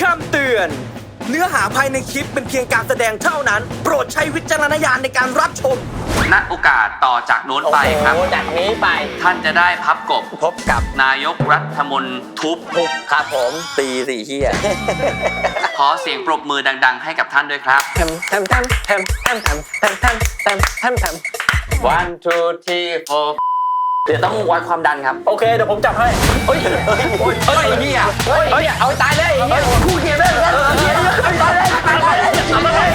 คำเตือน เนื้อหาภายในคลิปเป็นเพียงการแสดงเท่านั้น โปรดใช้วิจารณญาณในการรับชม ณโอกาสต่อจากโน้นไปครับ โอ้โหจากนี้ไปท่านจะได้พับกบพบกับนายกรัฐมนทุบทุกครับผมตีสี่เฮียขอเสียงปรบมือดัง ๆ ให้กับท่านด้วยครับแทมแทมแทมแทมแทมแทมแทมแทมแทมแทมแทม one two three four เดี๋ยวต้องวัดความดันครับโอเคเดี๋ยวผมจับให้เฮ้ยเฮ้ยเฮียเฮ้ยเฮียเอาให้ตายเลยเฮียคู่เฮียเลยเฮียเอาให้ตายเลยตายเลยเอามาเลย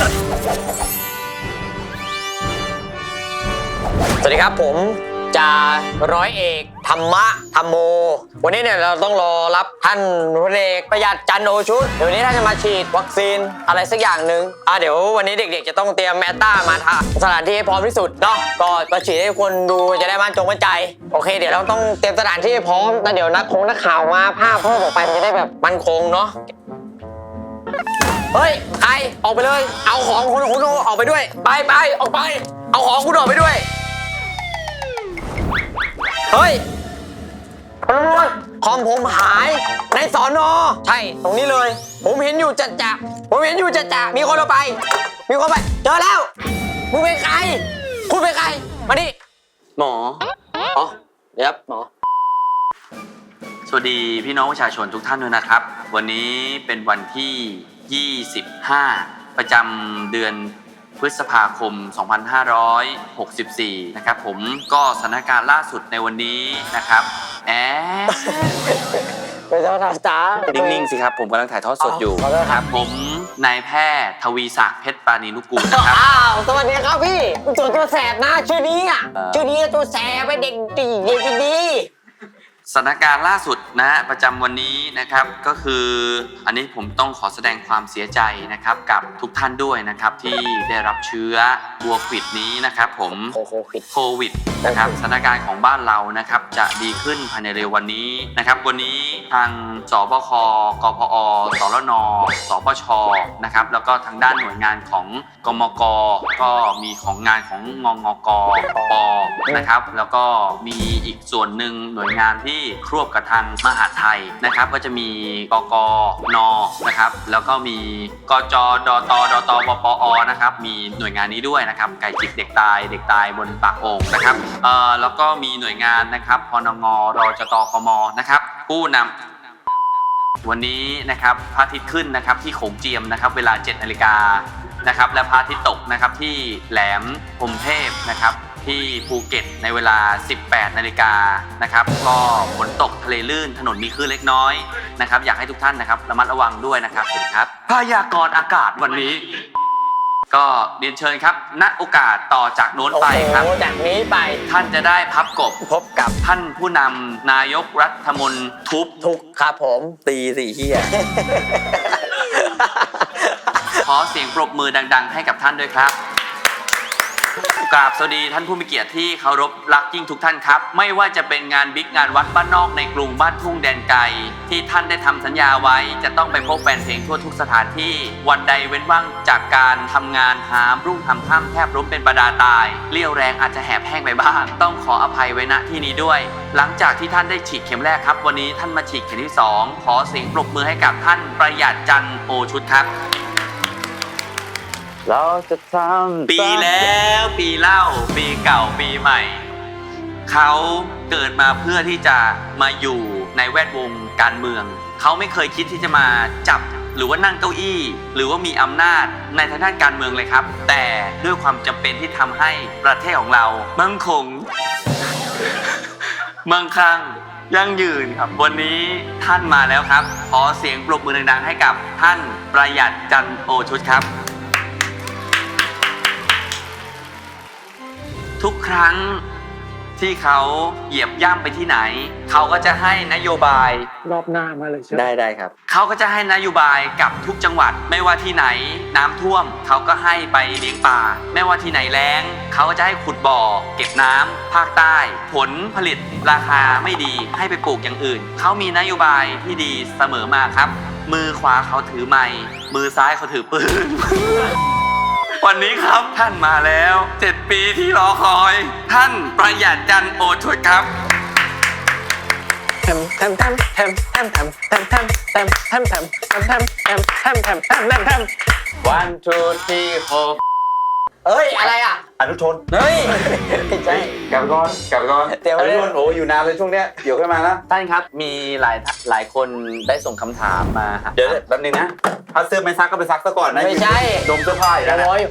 สวัสดีครับผมจ่าร้อยเอก ธรรมะธรรมโม วันนี้เนี่ยเราต้องรอรับท่านพลเอกประหยัดจันโอชุดเดี๋ยววันนี้ท่านจะมาฉีดวัคซีนอะไรสักอย่างหนึ่งอะเดี๋ยววันนี้เด็กๆ จะต้องเตรียมแมตต้ามาทาสถานที่ให้พร้อมที่สุดเนาะก็มาฉีดให้คนดูจะได้มั่นจงมั่นใจ โอเค เดี๋ยวเราต้องเตรียมสถานที่ให้พร้อมแล้วเดี๋ยวนักคงนักข่าวมาภาพเพิ่มออกไปมันจะได้แบบมั่นคงเนาะเฮ้ยใครออกไปเลย เอาของคุณคุณออกไปด้วย ไปไปออกไป เอาของคุณออกไปด้วย เฮ้ย คุณตำรวจคอมผมหายในสอนอใช่ ตรงนี้เลย ผมเห็นอยู่จัดจะผมเห็นอยู่จัดจะมีคนเอาไป มีคนไป เจอแล้วคุณเป็นใคร คุณเป็นใคร มาดิหมอ อ๋อเดี๋ยวครับหมอ สวัสดีพี่น้องประชาชนทุกท่านด้วยนะครับ วันนี้เป็นวันที่ 25 ประจำเดือน พฤษภาคม 2564 นะครับผมก็สถานการณ์ล่าสุดในวันนี้นะครับแอไปเจ้าทาจ้านิ่งๆสิครับ ผมกำลังถ่ายทอดสดอยู่ขอโทษครับผมนายแพทย์ทวีศักดิ์เพชรปราณีนุกูลนะครับอ้าวสวัสดีครับพี่ตัวตัวแสบนะชื่อนี้อะเอ่อชื่อนี้ตัวแสบไปเด็กดีเด็กดี สถานการณ์ล่าสุดนะฮะประจำวันนี้นะครับก็คืออันนี้ผมต้องขอแสดงความเสียใจนะครับกับทุกท่านด้วยนะครับที่ได้รับเชื้อบัวขวิดนี้นะครับผมโคโคคิดโควิดนะครับสถานการณ์ของบ้านเรานะครับจะดีขึ้นภายในเร็ววันนี้นะครับวันนี้ทางสบคกพอสรนสปชนะครับแล้วก็ทางด้านหน่วยงานของกมกก็มีของงานของงงกปนะครับแล้วก็มีอีกส่วนหนึ่งหน่วยงานที่ครวบกับทางมหาดไทยนะครับ ก็จะมีกกนนะครับ แล้วก็มีกจดตดตปปอนะครับ มีหน่วยงานนี้ด้วยนะครับ ไก่จิกเด็กตายเด็กตายบนปากโอ่งนะครับเอ่อแล้วก็มีหน่วยงานนะครับพนงรจตกมนะครับ ผู้นำ วันนี้นะครับพระอาทิตย์ขึ้นนะครับที่โขงเจียมนะครับ เวลา7นาฬิกานะครับ และพระอาทิตย์ตกนะครับที่แหลมพรหมเทพนะครับ ที่ภูเก็ตในเวลา 18 นาฬิกานะครับก็ฝนตกทะเลลื่นถนนมีคลื่นเล็กน้อยนะครับอยากให้ทุกท่านนะครับระมัดระวังด้วยนะครับสวัสดีครับพยากรณ์อากาศวันนี้ ก็เรียนเชิญครับณโอกาสต่อจากโน้นโอ้ไปครับโหจากนี้ไปท่านจะได้พับกบพบกับท่านผู้นำนายกรัฐมนทุบทุกครับผม ตีสี่เฮีย ขอเสียงปรบมือดัง ๆ ให้กับท่านด้วยครับ กราบสวัสดีท่านผู้มีเกียรติที่เคารพรักยิ่งทุกท่านครับ ไม่ว่าจะเป็นงานบิ๊กงานวัดบ้านนอกในกรุงบ้านทุ่งแดนไกล ที่ท่านได้ทำสัญญาไว้ จะต้องไปพบแฟนเพลงทั่วทุกสถานที่ วันใดเว้นว่างจากการทำงานหามรุ่งทำค่ำแทบล้มเป็นประดาตายเลี้ยวแรงอาจจะแหบแห้งไปบ้าง ต้องขออภัยไว้ณที่นี้ด้วย หลังจากที่ท่านได้ฉีดเข็มแรกครับ วันนี้ท่านมาฉีดเข็มที่สองขอเสียงปรบมือให้กับท่านประหยัดจันโอชุดครับ เราจะทำปีแล้วปีเล่า ปีเก่าปีใหม่ เขาเกิดมาเพื่อที่จะมาอยู่ในแวดวงการเมือง เขาไม่เคยคิดที่จะมาจับหรือว่านั่งเก้าอี้ หรือว่ามีอำนาจในทางด้านการเมืองเลยครับ แต่ด้วยความจำเป็นที่ทำให้ประเทศของเรามั่งคง มั่งคั่งยั่งยืนครับ วันนี้ท่านมาแล้วครับ ขอเสียงปรบมือดังๆให้กับท่านประหยัดจันทร์โอชุดครับ ทุกครั้งที่เขาเหยียบย่ำไปที่ไหน เขาก็จะให้นโยบาย รอบหน้ามาเลยใช่ไหมได้ได้ครับ เขาก็จะให้นโยบายกับทุกจังหวัด ไม่ว่าที่ไหนน้ำท่วม เขาก็ให้ไปเลี้ยงปลาไม่ว่าที่ไหนแล้ง เขาก็จะให้ขุดบ่อ เก็บน้ำภาคใต้ ผลผลิตราคาไม่ดีให้ไปปลูกอย่างอื่น เขามีนโยบายที่ดีเสมอมาครับ มือขวาเขาถือไม้มือซ้ายเขาถือปืน วันนี้ครับท่านมาแล้วเจ็ดปีที่รอคอย ท่านประหยัดจันทร์โอชุดครับแทมแทมแทมแเอ้ยอะไรอะอนุชนเฮ้ยไม่ใช่ กลับไปก่อนกลับไปก่อนเตรียมอไว้เลยนุชนโอ้อยู่นานเลยช่วงเนี้ยเดี๋ยวขึ้นมานะ ท่านครับมีหลายหลายคนได้ส่งคำถามมาหา เดี๋ยวแป๊บนึงนะถ้าเสื้อไม่ซักก็ไปซักซะก่อนนะไม่ใช่ ดมเสื้อผ้าอยู่เรียนะบร้อย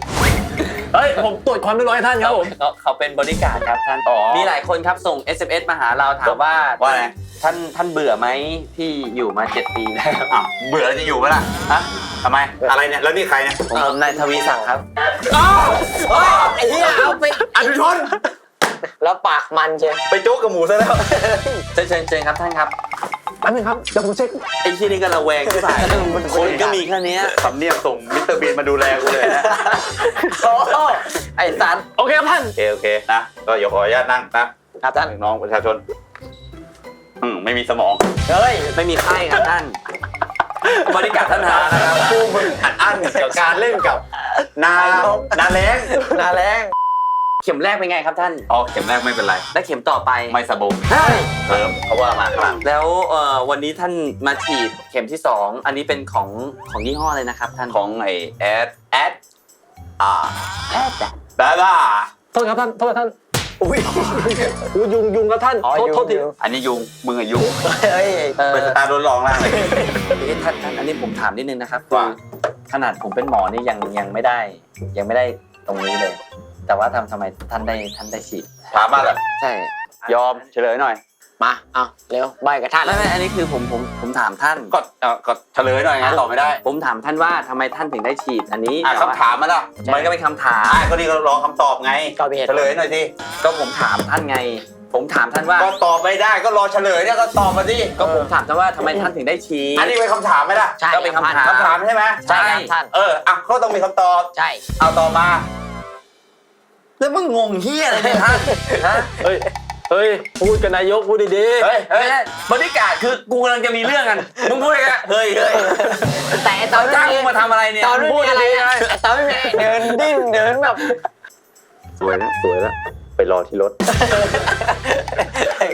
เฮ้ยผมตรวจความเรียบร้อยให้ท่านครับผมเขาเขาเป็นบริการดครับท่าน อ๋อ มีหลายคนครับส่ง SMS มาหาเราถามว่าว่าไงท่านท่านเบื่อไหมที่อยู่มา 7 ปีแล้ว อ้าวเบื่อแล้วจะอยู่ไหมล่ะฮะทำไม อะไรเนี่ย แล้วนี่ใครเนี่ยผมผมนายทวีศักดิ์ครับ เฮ้ยไอ้เหี้ยเอาไปอนุชน แล้วปากมันเชียวไปโจ๊กกับหมูซะแล้ว เชิญเชิญเชิญครับท่านครับ แป๊บนึงครับเดี๋ยวผมเช็คไอ้ที่นี่ก็ระแวงที่ฝ่ายคนก็มีแค่เนี้ยสำเนียงส่งมิสเตอร์บีนมาดูแลกูเลยนะโอ้โหไอ้สันโอเคครับท่านโอเคโอเคนะก็เดี๋ยวขออนุญาตนั่งนะครับท่านน้องประชาชนอืมไม่มีสมองเฮ้ยไม่มีไข้ครับท่านบริการท่านหานะครับผู้มึงอัดอั้นกับการเล่นกับ นานาแรงนาแรง เข็มแรกเป็นไงครับท่านอ๋อเข็มแรกไม่เป็นไร และเข็มต่อไปไม่สะบงเฮ้ยเพิ่มเขาว่ามาข้างหลังแล้วเอ่อวันนี้ท่านมาฉีดเข็มที่2อันนี้เป็นของของยี่ห้อเลยนะครับท่านของไอแอดแอดอ่าแอดอะบ้าบ้าโทษครับท่านโทษครับท่านอุ้ยอุ้ยยุงยุงครับท่านอ๋อโทษยุงโทษทียุงอันนี้ยุงมึงอะยุงเฮ้ยเออเป็นสตาร์โดนลองล่างเลยเอ๊ะท่านท่านอันนี้ผมถามนิดนึงนะครับว่าขนาดผมเป็นหมอนี่ยังยังไม่ได้ ยังไม่ได้ตรงนี้เลย แต่ว่าทำทำไมท่านได้ท่านได้ฉีดถามมาเลยใช่ ยอมเฉลยหน่อย มา เอาเร็วใบกับท่าน ไม่ไม่อันนี้คือผมผมผมถามท่าน ก็เออก็เฉลยหน่อยนะตอบไม่ได้ผมถามท่านว่าทำไมท่านถึงได้ฉีดอันนี้อะแต่ว่คำถามมาละมันก็เป็นคำถาม อะก็นี่ก็รอคำตอบไงก็มีเหตุเฉลยหน่อยสิก็ผมถามท่านไง ผมถามท่านว่า ก็ตอบไม่ได้ก็รอเฉลยเนี่ยก็ตอบมาสิก็ผมถามท่านว่าทำไมท่านถึงได้ฉีด อันนี้เป็นคำถามไหมล่ะใช่ก็เป็นคำถาม คำถามใช่ไหมใช่ครับท่าน เอออะก็ต้องมีคำตอบ ใช่ เอาต่อมา แล้วมึงงงเฮียอะไรเนี่ยท่านฮะเฮ้ย เฮ้ย พูดกับนายกพูดดีเฮ้ยเฮ้ไม่ยใช่บริการดคือกูกำลังจะมีเรื่องกัน มึงพูดอะไรกันเฮ้ยเฮ้ยแต่ไอ้ตอเรานจ้างไม่มึงมาทำอะไรเนี่ยตอนไม่มีอะไรนะไอ้ตอนไม่มีอะไรเดินดิ้นเดินแบบสวยแล้วสวยแล้วไปรอที่รถไอ้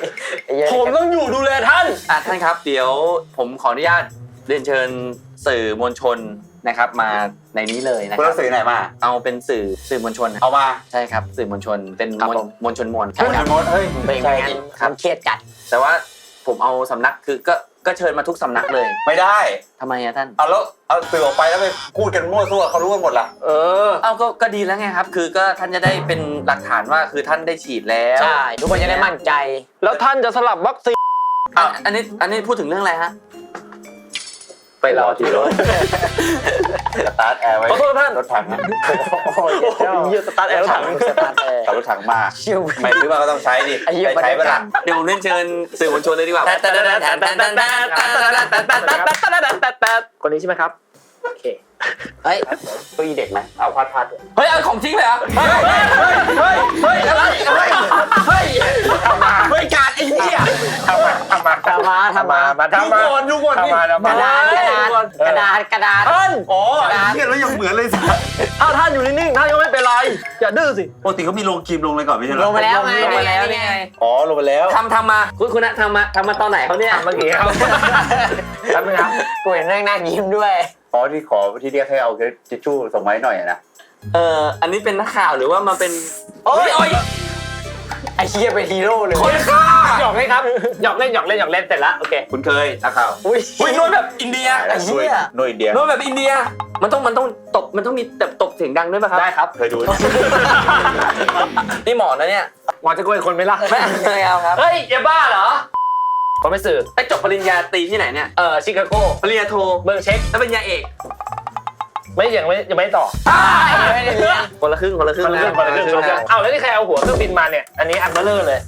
เหี้ยๆผมต้องอยู่ดูแลท่าน อะท่านครับ เดี๋ยวผมขออนุญาตเรียนเชิญสื่อมวลชน นะครับมาในนี้เลยนะคุณครัเอาบสื่อไหนมา เอาเป็นสื่อสื่อมวลชนนะเอามาใช่ครับสื่อมวลชนเป็นครับมวลผมมวลชนมวลใช่ครับมดเฮ้ยเป็นใช่งานดิมันเครียดจัด แต่ว่าผมเอาสำนักคือก็ก็เชิญมาทุกสำนักเลยไม่ได้ ทำไมอะท่าน เอาแล้วเอาสื่อออกไปแล้วไปพูดกันมั่วซั่วเขารู้กันหมดล่ะ เออ เอาก็ก็ดีแล้วไงครับ คือก็ท่านจะได้เป็นหลักฐานว่าคือท่านได้ฉีดแล้วใช่ ทุกคนจะได้มั่นใจ แล้วท่านจะสลับวัคซีนอะอันนี้อันนี้พูดถึงเรื่องอะไรฮะ ไปรอที่รถสตาร์ทแอร์ไว้ขอโทษท่านรถถังนะโอ้ยเยี่ยสตาร์ทแอร์รถถังสตาร์ทแอร์ขับรถถังมาชิวไม่ซื้อมาก็ต้องใช้ดิไอ้เหี้ยใช้เวลาเดี๋ยวผมเล่นเชิญสื่อมวลชนเลยดีกว่าคนนี้ใช่ไหมครับโอเค เฮ้ยเก้าอี้เด็กไหมเอาพัดพัดเฮ้ยเอาของจริงเลยเหรอเฮ้ยเฮ้ยเฮ้ยอะไรอะไรเฮ้ยบริการไอ้เหี้ยทำมาทำมาทำมาทำมามาทำมาดูก่อนดูก่อนดิทำมาทำกมาระดาษกระดาษกระดาษกระดาษท่านอ๋อไอ้เหี้ยแล้วยังเหมือนเลยสิถ้าท่านอยู่นิ่งๆท่านก็ไม่เป็นไรอย่าดื้อสิปกติเขามีลงครีมลงอะไรก่อนไม่ใช่เหรลองไปแล้วไงลงมาแล้วนี่ไงอ๋อลงไปแล้วทำทำมาคุณคุณนะทำมาทำมาตอนไหนเขาเนี่ยเมื่อกี้ครับแป๊บนึงครับกูเห็นนั่งหน้ายิ้มด้วย อ๋อที่ขอที่เรียกให้เอาทิชชู่ส่งมาให้หน่อยนะ เอออันนี้เป็นนักข่าวหรือว่ามาเป็นโอ้ยโอ้ยไอ้เชี่ยเป็นฮีโร่เลยคนฆ่าหยอกเล่นครับหยอกเล่นหยอกเล่นหยอกเล่นเสร็จแล้วโอเคคุณเคยนักข่าวอุ้ยอุ้ยนวดแบบอินเดียตายแล้วด้วยโนอินเดียนวดแบบอินเดีย มันต้องมันต้องตบมันต้องมีแบบตบเสียงดังด้วยป่ะครับได้ครับเคยดู นี่หมอนะเนี่ยหมอจะโกยคนไหมล่ะไม่ไม่เอาครับเฮ้ยอย่าบ้าเหรอ ผมไม่สื่อไปจบปริญญาตรีที่ไหนเนี่ย เออชิคาโกปริญญาโทเมืองเช็ค แล้วปริญญาเอกไม่ยังไม่ยังไม่ต่อไม่ได้เรียนคนละครึ่งคนละครึ่งคนละครึ่งคนละครึ่งคนละครึ่งนะอ้าวแล้วนี่ใครเอาหัวเครื่องบินมาเนี่ย อันนี้อันเบลเลอร์เลย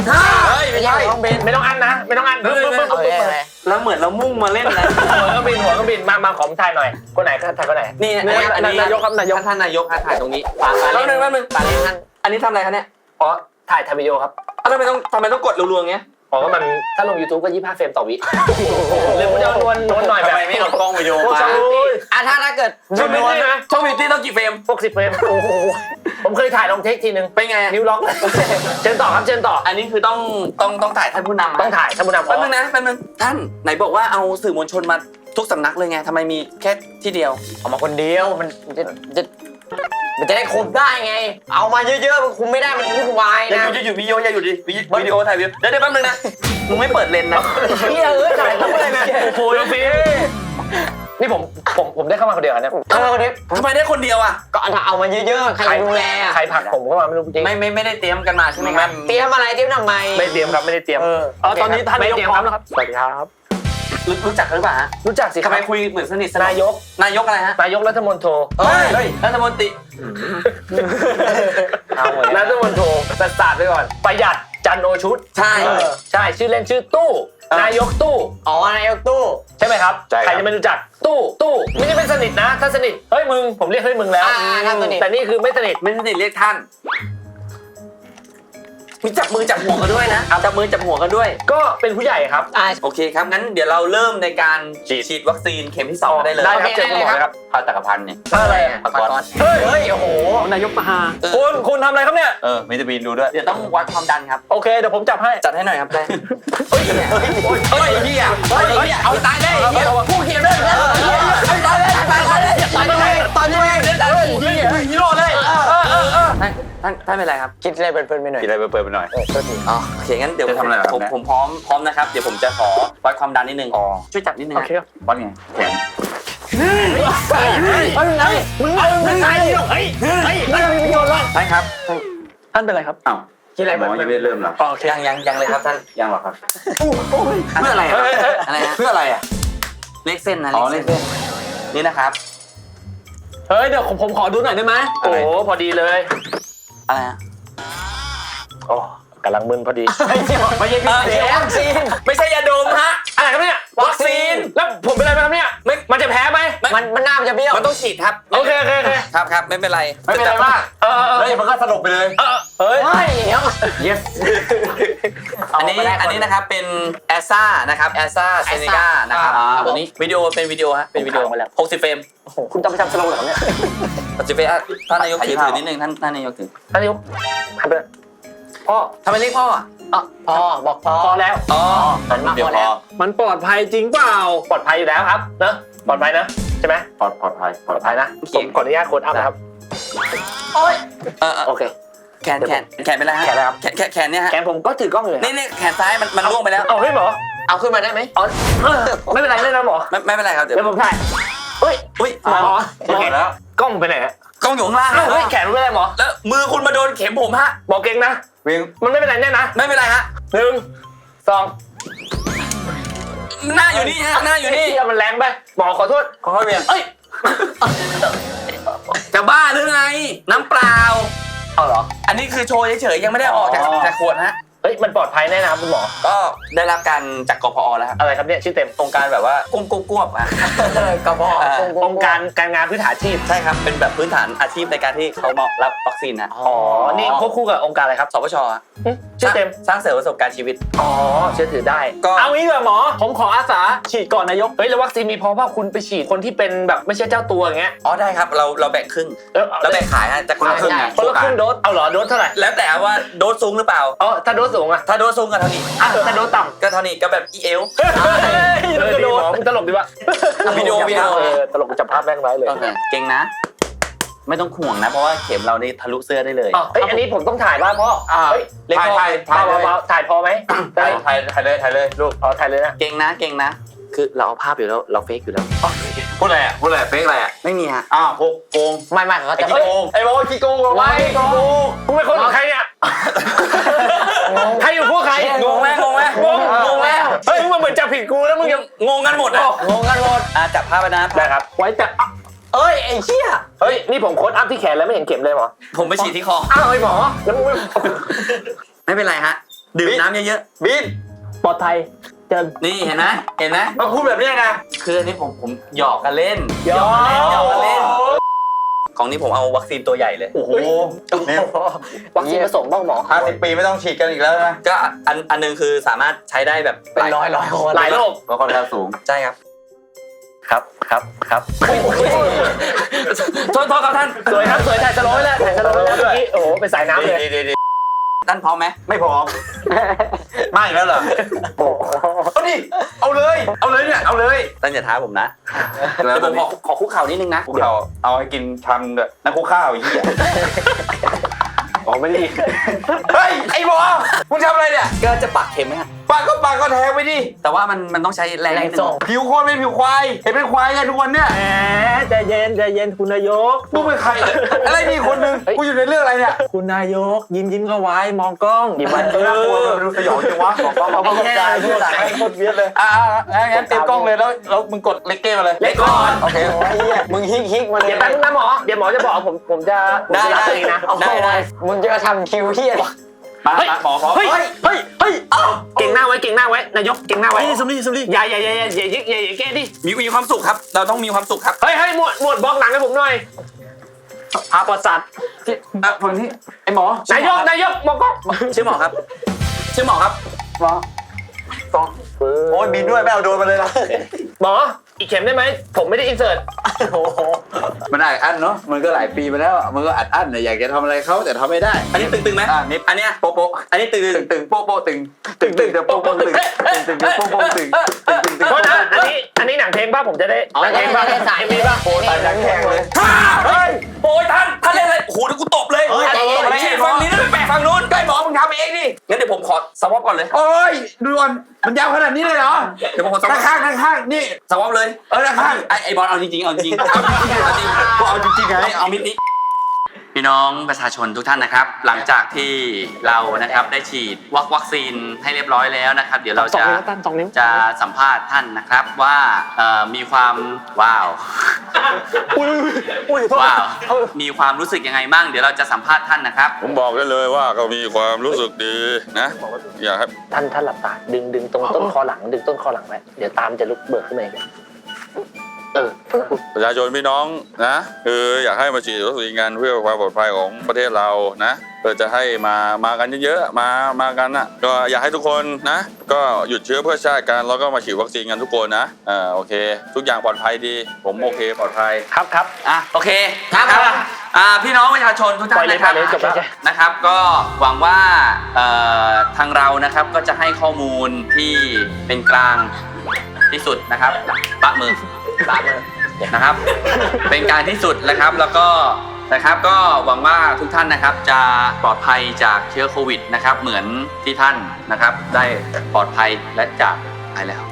เฮ้ยไม่ใช่น้องเบนไม่ต้องอันนะ ไม่ต้องอันปึ๊บปึ๊บปึ๊บเอาปึ๊บเลยปึ๊บอะไรแล้วเหมือนเรามุ่งมาเล่นนะหัวเครื่องบินหัวเครื่องบินมามาขอมถ่ายหน่อย คนไหนถ่ายคนไหน นี่อันนี่นี้อันนี้นายกครับนายกท่านนายกอะถ่ายตรงนี้ปาปาแป๊บนึงแป๊บนึงปาเล่นท่านอันนี้ทำอะไรคะเนี่ย อ๋อ ถ่ายทำวิดีโอครับอ้าวทำไมต้องทำไมต้องกดรัวๆอย่างเงี้ย อ๋อก็มันถ้าลง YouTube ก็ 25 เฟรมต่อวิหรือมันจะนวลนวลหน่อยแบบทำไมไม่เอากล้องวิดีโอพวกมาช่องนู้นอะถ้าถ้าเกิดช่องนู้นนะช่องบิวตี้ต้องกี่เฟรม60 เฟรมโอ้โหผมเคยถ่ายลองเทคทีนึงเป็นไงนิ้วล็อกเลยเชิญต่อครับเชิญต่อ อันนี้คือต้องต้องต้องถ่ายท่านผู้นำะต้องถ่ายท่านผู้นำแป๊บนึงนะแป๊บนึงท่านไหนบอกว่าเอาสื่อมวลชนมาทุกสำนักเลยไงทำไมมีแค่ที่เดียวเอามาคนเดียวมันจะจะ มันจะได้คุมได้ไง เอามาเยอะๆมันคุมไม่ได้มันวุ่นวายอย่านะหยุดอย่าหยุดวิดีโออย่าหยุดดิวิวิดีโอถ่ายวิดีโอเดี๋ยวเดี๋ยวแป๊บนึงนะมึงไม่เปิดเลนส์นะเฮียเอ้ยถ่ายทำอะไรเนี่ยโอ้โหยฟีนี่ผมผมผมได้เข้ามาคนเดียวเหรอเนี่ยทำไมคนนี้ทำไมได้คนเดียวอะก็เอามาเยอะๆใครจะดูแลอะใครผลักผมเข้ามาไม่รู้จริงไม่ไม่ไม่ได้เตรียมกันมาใช่ไหมครับเตรียมอะไรเตรียมทำไม ไม่เตรียมครับไม่ได้เตรียมเออเออตอนนี้ท่านนายกพร้อมแล้วครับสวัสดีครับ รู้รู้จักกันหรือเปล่าฮะรู้จักสิคทำรับไมคุยเหมือนสนิทสนมนายก นายกอะไรฮะนายกรัฐมนตรีเฮ้ยเฮ้ยรัฐมนตรีเอาหมดรัฐมนตรีแต่ศาสตร์ไปก่อน ประหยัดจันโอชุด ใช่เออใช่ชื่อเล่นชื่อตู้ เออ นายกตู้ อ๋อนายกตู้ ใช่ไหมครับ ใช่ครับ ใครจะไม่รู้จักตู้ตู้ไม่ใช่เป็นสนิทนะ ถ้าสนิทเฮ้ยมึงผมเรียกเฮ้ยมึงแล้วอ่าถ้าสนิท แต่นี่คือไม่สนิทไม่สนิทเรียกท่าน มีจับมือจับหัวกันด้วยนะจับมือจับหัวกันด้วย ก็เป็นผู้ใหญ่ครับ อ่า โอเคครับ งั้นเดี๋ยวเราเริ่มในการฉีดวัคซีนเข็มที่สองกันได้เลยได้ครับโอเคเชิญคุณหมอได้เลยครับพาจักรพันธ์เนี่ยอะไรอะปากกอนเฮ้ยเฮ้ยโอ้โห นายกมหาเออคุณคุณทำอะไรครับเนี่ย เออมิสเตอร์บีนดูด้วย เดี๋ยวต้องวัดความดันครับ โอเค เดี๋ยวผมจับให้ จัดให้หน่อยครับได้เฮ้ยเฮ้ยเฮียเฮ้ยเฮียเอาตายได้เฮียผู้เขียนได้เอาตายได้ตายได้ตายได้ตอนนี้ฮีโร่เลยเออเออเออ ท่านท่านท่านเป็นไรครับ คิดอะไรเพลินๆไปหน่อยกินอะไรเปิดๆไปหน่อยอ๋อโอเคงั้นเดี๋ยวจะทำอะไรครับผมเนี่ย ผมพร้อมพร้อมนะครับ เดี๋ยวผมจะขอวัดความดันนิดนึงอ๋อช่วยจับนิดนึงโอนะเคครับวัดไงแขนเฮ้ยมึงไงมึงไงมึงไงเฮ้ยเฮ้ยนั่นมีประโยชน์ละท่านครับท่านเป็นไรครับ อ้าวคิดอะไรหมอยังไม่ได้เริ่มหรอโอเค ยังยังยังเลยครับท่านยังหรอครับเพื่ออะไรอะเฮ้ยเฮ้ยอะไรฮะเพื่ออะไรอะเลขเส้นนะอ๋อเลขเส้นนี่นะครับ เฮ้ยเดี๋ยวผมผมขอดูหน่อยได้ไหมโอ้โหพอดีเลย อะไรฮะโอ้ กำลังมึนพอดี ไม่ใช่พี่เสียวัคซีนไม่ใช่ยาดมฮะ อะไรครับเนี่ย วัคซีน แล้วผมเป็นอะไรไหมครับเนี่ยไม่มันจะแพ้ไหม มันมันน้ำจะเบี้ยวมันต้องฉีดครับโอเคโอเคโอเค ครับครับไม่เป็นไรไม่เป็นไรมากเออเออเฮ้ยมันก็สลบไปเลยเออเฮ้ยเฮ้ยเดี๋ยว yes อันนี้เอาไปได้ก่อนอันนี้นะครับเป็นแอสซ่านะครับแอสซ่าเซเนกานะครับอ่า ตัวนี้วิดีโอเป็นวิดีโอฮะเป็นวิดีโอผมค้างไว้แล้ว 60เฟรมโอ้โหคุณจะไปทำสโลว์เหรอเนี่ย60เฟรมอะท่านนายกถือถือนิดนึงท่านท่านนายกถือ ท่านนายกหันไปเลย พ่อทำไมเรียกพ่ออะอะพอบอกพอพอแล้วอ๋อหันมาเดี๋พยวอพแล้อวมันปลอดภัยจริงเปล่าปลอดภัยอยู่แล้วครับเนอะปลอดภัยนะใช่ไหมปลอดปลอดภัยปลอดภัยนะผมขออนุญาตโค้ดอัพนะครับโอ้ยเออเออโอเคแขนแขนแขนเป็นไรฮะแขนอะไรครับแขนแขนแขนเนี่ยฮะแกนผมก็ถือกล้องอยู่นี่นี่แขนซ้ายมันมันล่วงไปแล้วเอาเฮ้ยหมอเอาขึ้นมาได้ไหมอ๋อเออไม่เป็นไรเลยนะหมอไม่ไม่เป็นไรครับเดี๋ยวเดี๋ยวผมถ่ายเฮ้ยอุ้ยหมอหมดแล้วกล้องไปไหนฮะ กล้องอยู่ข้างล่างอ้าวเฮ้ยฮะแขนไม่เป็นไรหมอแล้วมือคุณมาโดนเข็มผมฮะ หมอเก่งนะวิ่งมันไม่เป็นไรแน่นะไม่เป็นไรฮะ หนึ่งสองหน้าอยู่นี่ฮะหน้าอยู่นี่ เชี่ยมันแรงไปหมอขอโทษขอโทษเวียนเอ้ยจะบ้าหรือไง น้ำเปล่า เอาเหรอ อันนี้คือโชว์เฉยๆยังไม่ได้ออกจากอ๋อจากขวดฮะ เฮ้ยมันปลอดภัยแน่นะครับคุณหมอ ก็ได้รับการจากกพอแล้วครับอะไรครับเนี่ยชื่อเต็มโครงการแบบว่ากุ้มกุ้มกวบอะกระเพาะอ่าองค์การการงานพื้นฐานชีพ ใช่ครับ เป็นแบบพื้นฐานอาชีพในการที่เขามารับวัคซีนนะอ๋อ นี่ควบคู่กับองค์การอะไรครับสปชอะหึชื่อเต็ม สร้างเสริมประสบการณ์ชีวิต อ๋อ เชื่อถือได้ ก็ เอางี้ดีกว่าหมอ ผมขออาสาฉีดก่อนนายก เฮ้ยแล้ววัคซีนมีพอเปล่าคุณไปฉีดคนที่เป็นแบบไม่ใช่เจ้าตัวอย่างเงี้ย อ๋อได้ครับ เราเราแบ่งครึ่ง เออเราแบ่งขายฮะจะคนละครึ่งไงคนละครึ่งโดส เอาเหรอโดสเท่าไหร่ แล้วแต่ว่าโดสสูงหรือเปล่าอ๋อถ้าโดสสูงอะถ้าโดสสูงก็เท่านี้อะถ้าโดสต่ก็เท่านี้ก็แบบอีเอลำเฮ้ยแล้วก็โดสมึงตลกดีวะวิดีโอวิดีโอ เออตลกจับภาพแม่งไว้เลย โอเคเก่งนะ ไม่ต้องห่วงนะ เพราะว่าเข็มเรานี่ทะลุเสื้อได้เลยอ๋อเฮ้ยอันนี้ผมต้องถ่ายป่ะพ่ออ่าเฮ้ยเล็กถ่ายพอถ่ายถ่ายเลยเบาๆถ่ายพอไหมได้ถ่ายถ่ายถ่ายเลยถ่ายเลยลูกอ๋อถ่ายเลยนะเก่งนะเก่งนะ คือเราเอาภาพอยู่แล้วเราเฟกอยู่แล้ว พูดอะไรอะพูดอะไรเฟกอะไรอะไม่มีฮะอ้าวโกงโกงไม่ไม่เขาไอ้จะขี้โกงไอ้บอกว่าขี้โกงเอาไว้โกงกูเป็นคนของใครเนี่ยใครอยู่พวกใคร งงไหมงงไหมงงงงไหมเฮ้ยมึงมาเหมือนจับผิดกูแล้วมึงยังงงกันหมดอะงงกันหมดอะจับภาพไปนะได้ครับ ไว้แต่เอ้ยไอ้เชี่ยเฮ้ยนี่ผมโค้ดอัพที่แขนแล้วไม่เห็นเข็มเลยหมอผมไปฉีดที่คอ อ้าวไอ้หมอแล้วมึงไม่ไม่เป็นไรฮะ ดื่มน้ำเยอะบินปลอดภัยเจอๆนี่เห็นไหมเห็นไหมมาพูดแบบนี้ไงคืออันนี้ผมผมหยอกกันเล่นยอหยอกกันเล่น ของนี้ผมเอาวัคซีนตัวใหญ่เลย โอ้โหเนี่ย วัคซีนผสมบ้างหมอห้าสิบปีไม่ต้องฉีดกันอีกแล้วนะก็อันอันหนึงคือสามารถใช้ได้แบบเป็นร้อยร้อยคนหลายโรคก็ค่อนข้างสูง ใช่ครับ ครับครับครับเโทษโทษครับท่านสวยครับสวยถ่ายสโลว์ไว้แล้วถ่ายสโลว์ไว้แล้วเมื่อกี้โอ้โหเป็นสายน้ำเลยท่านพร้อมไหมไม่พร้อม ไม่แล้วเหรอเอาดิเอาเลย เอาเลยเนี่ย เอาเลยท่านอย่าท้าผมนะแล้วเดี๋ยวผมขอขอคุกเข่านิดนึงนะคุกเข่าเอาให้กินชันด้วยนักคุกข้าวไอ้เหี้ยอ๋อไม่ได้เฮ้ยไอ้หมอมึงทำอะไรเนี่ยก็จะปักเข็มไหมอะ ปากก็ปากก็แทงไปดิแต่ว่ามันมันต้องใช้แรงนิดนึงผิวโคนเป็นผิวควายเห็นเป็นควายไงทุกวันเนี่ยแหมใจเย็นใจเย็นคุณนายกมึงเป็นใครอะไรนี่คนหนึงกูอยู่ในเรื่องอะไรเนี่ยคุณนายกยิ้มยิ้มเข้าไว้มองกล้องยิ้มไว้เออน่ากลัวมันดูสยองจังวะของกล้องเราก็ใจพูดอะไรให้โคตรเวียดเลยอ่างั้นเตรียมกล้องเลยแล้วแล้วมึงกดเลกเก้มาเลยเล็กก่อนโอเคมึงฮิกฮิกมาเลยเดี๋ยวแป๊บนึงนะหมอเดี๋ยวหมอจะบอกผมผมจะผมได้จะรับได้เองนะได้ได้มึงจะทำคิวที่อะ เฮ้ยหมอหมอเฮ้ยเฮ้ยเฮ้ยเก่งหน้าไว้เก่งหน้าไว้นายกเก่งหน้าไว้สมรีสมรีอย่าอย่าอย่าอย่าอย่าอย่าแก้ดิมีมีความสุขครับ เราต้องมีความสุขครับเฮ้ยเฮ้ยหมวดหมวดบล็อกหนังให้ผมหน่อยพาประสัที่ะคนนี้ไอ้หมอนายกนายกหมอก็ชื่อหมอครับชื่อหมอครับหมอสองโอ้ยบินด้วยแม่เอาโดนมาเลยละหมออีกเข็มได้ไหมผมไม่ได้อินเสิร์ตโอ้ มันอัดอั้นเนาะมันก็หลายปีมาแล้ว มันก็อัดอั้นเนี่ยอยากจะทำอะไรเขาแต่ทำไม่ได้อันนี้ตึงๆไหมอ่านิดอันเนี้ยโป๊ะโป๊ะอันนี้ตึง ตึงตึงโป๊ะโป๊ะตึงตึงตึงเดี๋ยวโป๊ะโป๊ะตึงตึงตึงเดี๋ยวโป๊ะโป๊ะตึงตึงตึงตึงโทษนะอันนี้อันนี้หนังเพลงป่ะผมจะได้อ๋อหนังเพลงป่ะได้ได้สายมีป่ะโอ้ตายดังแข็งเลยๆฮ่าเฮ้ยโอ้ยท่านท่านเล่นอะไรโอ้โหเดี๋ยวกูตบเลยเฮ้ยใจเย็นตบเลยฝั่งนี้แล้วไปแปะฝั่งนู้นใกล้หมอมึงทำเองดิงั้นเดี๋ยวผมขอสวอปก่อนเลยโอ้ยดูก่อนมันยาวขนาดนี้เลยเหรอเดี๋ยวผมขอสวอด้าปนข้างด้านข้างนี่สวอปเลยเออด้านข้างไอ้ไอ้บอลเอาจริงๆเอาจริงๆเอาจริงๆเอาจริงกูเอาจริงๆไงเอามิดนี้พี่น้องประชาชนทุกท่านนะครับ หลังจากที่เรานะครับได้ฉีดวัควัคซีนให้เรียบร้อยแล้วนะครับ เดี๋ยวเราสองจะนิ้วตั้นสองนิ้วจะสัมภาษณ์ท่านนะครับว่าเอ่อมีความว้าวอุ้ยอุ้ยโทษว้าวมีความรู้สึกยังไงบ้างเดี๋ยวเราจะสัมภาษณ์ท่านนะครับ ผมบอกได้เลยว่าก็มีความรู้สึกดีนะอยากให้ท่านท่านหลับตาดึงดึงตรงต้นคอหลังดึงต้นคอหลังไว้เดี๋ยวตามจะลุกเบิกขึ้นมาเอง เออประชาชนพี่น้องนะคืออยากให้มาฉีดวัคซีนกันเพื่อความปลอดภัยของประเทศเรานะเพื่อจะให้มามากันเยอะๆมามากันนะก็อยากให้ทุกคนนะ ก็หยุดเชื้อเพื่อชาติกันแล้วก็มาฉีดวัคซีนกันทุกคนนะอ่าโอเค ทุกอย่างปลอดภัยดี ผมโอเคปลอดภัย ครับครับ อะโอเคครับนะครับอ่าพี่น้องประชาชนทุกท่านนะครับปล่อยเลยปล่อยเลยจบแล้วนะครับ ก็หวังว่าเอ่อทางเรานะครับก็จะให้ข้อมูลที่เป็นกลางที่สุดนะครับปะมือ ปะมือนะครับ เป็นกลางที่สุดนะครับแล้วก็นะครับก็หวังว่าทุกท่านนะครับจะปลอดภัยจากเชื้อโควิดนะครับ เหมือนที่ท่านนะครับ ได้ปลอดภัยและจากไปแล้ว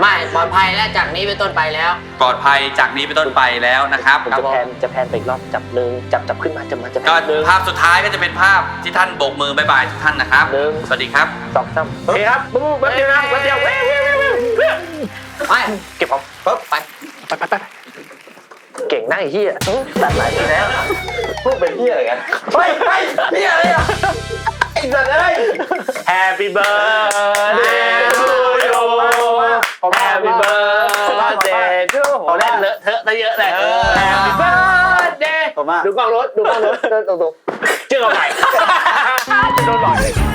ไม่ปลอดภัยแล้วจากนี้เป็นต้นไปแล้ว ปลอดภัยจากนี้เป็นต้นไปแล้วนะครับผมจะแพนจะแพนไปอีกรอบจับหนึ่งจับจับขึ้นมาจับมาจะแพก็นหนึ่งภาพสุดท้ายก็จะเป็นภาพที่ท่านโบกมือบายบายทุกท่านนะครับหนึ่งสวัสดีครับสองสามโอเคครับปุ๊บปุ๊บแป๊บเดียวนะแป๊บเดียว เว้ยเว้ยเว้ยเว้ยเว้ยไปเก็บของปุ๊บไปไปไปไปไปเก่งนะไอ้เหี้ยตัดหลายทีแล้วพวกเป็นเหี้ยอะไรกันเฮ้ยเฮ้ยเหี้ยอะไรอะไอ้สัตว์เอ้ย Happy birthday to you Happy birthday to โอ้เล่นเลอะเทอะซะเยอะเลย Happy birthday ผมว่าดูกล้องรถดูกล้องรถเดินตรงๆเจอกันใหม่จะโดนหลอก